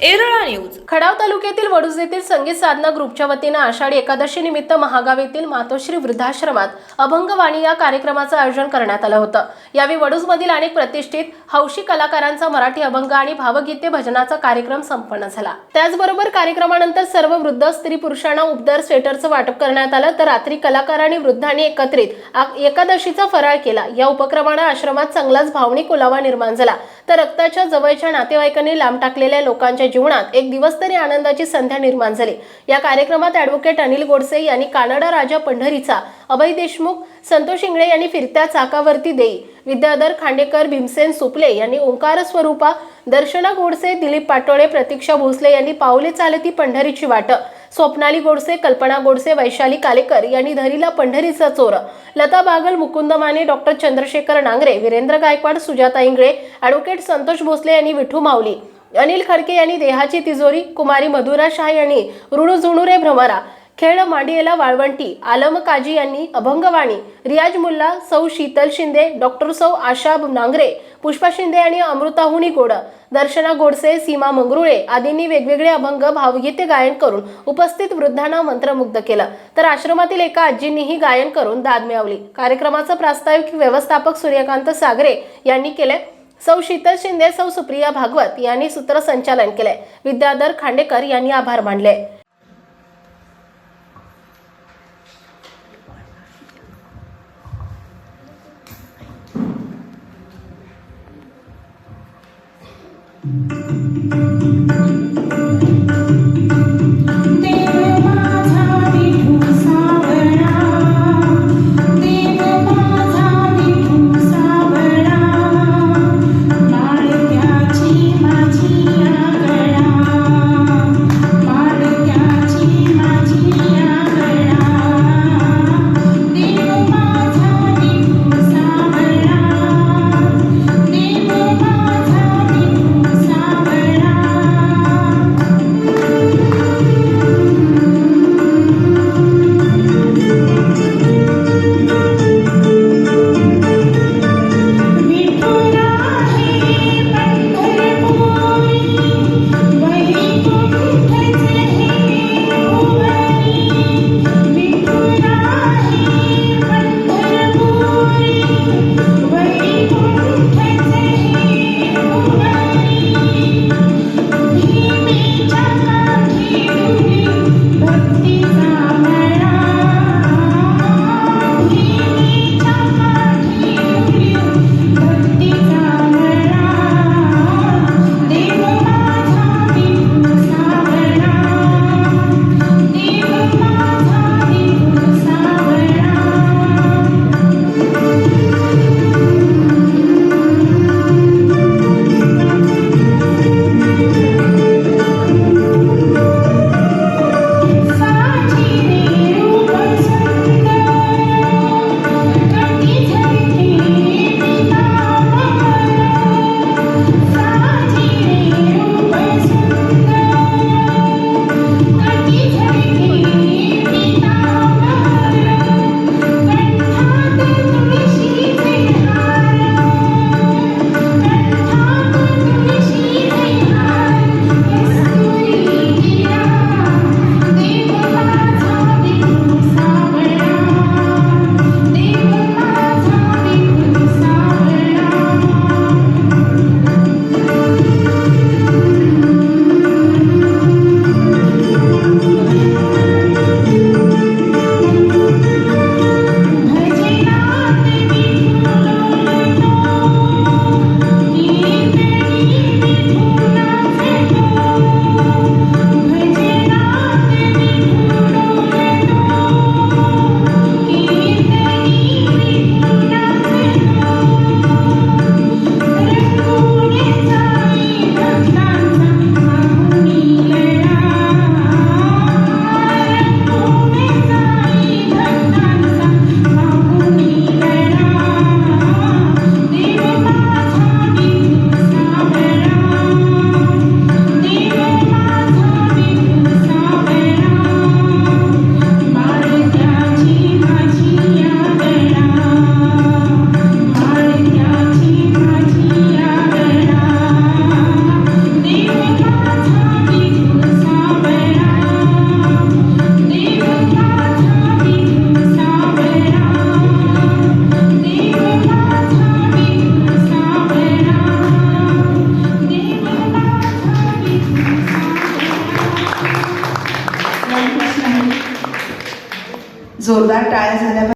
Erala news. Khatav तालुक्यातील वडूज येथील संगीत साधना ग्रुपच्या वतीनं आषाढी एकादशी निमित्त महागाव येथील मातोश्री वृद्धाश्रमात अभंगवाणी या कार्यक्रमाचं आयोजन करण्यात आलं होतं. यावेळी वडूजमधील अनेक प्रतिष्ठित हौशी कलाकारांचा मराठी अभंग आणि भावगीते भजनाचा कार्यक्रम संपन्न झाला. त्याचबरोबर कार्यक्रमानंतर सर्व वृद्ध स्त्री पुरुषांना उबदार स्वेटरचं वाटप करण्यात आलं. तर रात्री कलाकार आणि वृद्धांनी एकत्रित आ- एकादशीचा फराळ केला. या उपक्रमानं आश्रमात चांगलाच भावनिक ओलावा निर्माण झाला. तर रक्ताच्या जवळच्या नातेवाईकांनी लांब टाकलेल्या लोकांच्या जीवनात एक दिवस तरी आनंदाची संध्या निर्माण झाली. या कार्यक्रमात ॲडव्होकेट अनिल गोडसे यांनी कानडा राजा पंढरीचा अभय देशमुख संतोष इंगळे यांनी फिरत्या चाकावरती देई विद्याधर खांडेकर भीमसेन सुपले यांनी ओंकार स्वरूपा दर्शना गोडसे दिलीप पाटोळे प्रतीक्षा भोसले यांनी पावले चालती पंढरीची वाट स्वप्नाली गोडसे कल्पना गोडसे वैशाली कालेकर यांनी धरीला पंढरीचा चोर. लता बागल मुकुंद माने डॉक्टर चंद्रशेखर नांगरे वीरेंद्र गायकवाड सुजाता इंगळे ॲडव्होकेट संतोष भोसले यांनी विठू माऊली अनिल खडके यांनी देहाची तिजोरी कुमारी मधुरा शाह यांनी ऋणुझुणुरे भ्रमरा खेळ मांडियेला वाळवंटी आलम काजी यांनी अभंगवाणी रियाज मुल्ला सौ शीतल शिंदे डॉक्टर सौ आशा नांगरे पुष्पा शिंदे आणि अमृताहुनी गोड दर्शना गोडसे सीमा मंगरुळे आदींनी वेगवेगळे अभंग भावगीते गायन करून उपस्थित वृद्धांना मंत्रमुग्ध केलं. तर आश्रमातील एका आजींनीही गायन करून दाद मिळवली. कार्यक्रमाचं प्रास्ताविक व्यवस्थापक सूर्यकांत सागरे यांनी केले सौ शीतल शिंदे सौ सुप्रिया भागवत यांनी सूत्रसंचालन केले विद्याधर खांडेकर यांनी आभार मानले. では जोरदार टाळ्या झाल्या.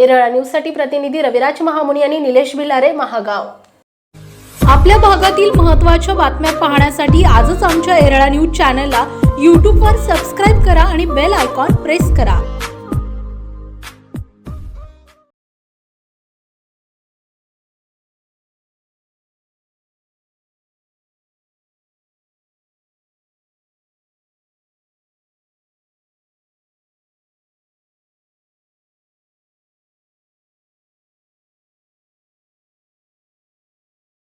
एरळा न्यूजसाठी प्रतिनिधी रविराज महामुनी आणि निलेश भिलारे महागाव. आपल्या भागातील महत्त्वाच्या बातम्या पाहण्यासाठी आजच आमच्या एरळा न्यूज चॅनलला यूट्यूबवर सबस्क्राईब करा आणि बेल आयकॉन प्रेस करा.